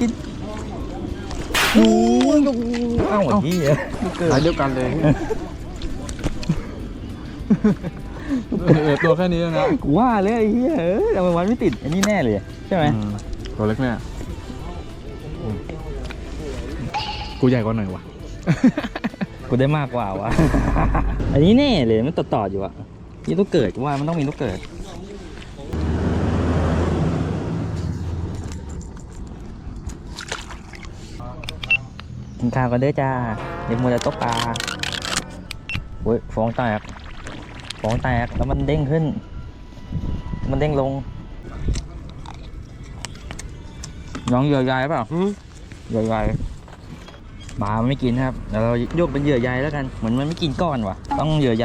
กินโอ้ยเอ้าไอ้เหี้ยสายเดียวกันเลยเออตัวแค่นี้นะกูว่าเลยไอ้เหี้ยเออทำไมวันไม่ติดอันนี้แน่เลยใช่ไหมอืมตัวเล็กเนี่ยกูใหญ่กว่าหน่อยวะกูได้มากกว่าวะอันนี้แน่เลยมันต่อๆอยู่อะ นี่ต้องเกิดกูว่ามันต้องมีต้องเกิด กินข้าวกันเด้อจ้าเดี๋ยวมัวแต่ตกปลาโอ้ยฟองแตกฟองแตกแล้วมันเด้งขึ้น มันเด้งลง น้องเหยื่อใหญ่เปล่าเหยื่อใหญ่ปลามันไม่กินครับเดี๋ยวเราโยกเป็นเหยื่อใยแล้วกัน เหมือนมันไม่กินก้อนว่ะ ต้องเหยื่อใย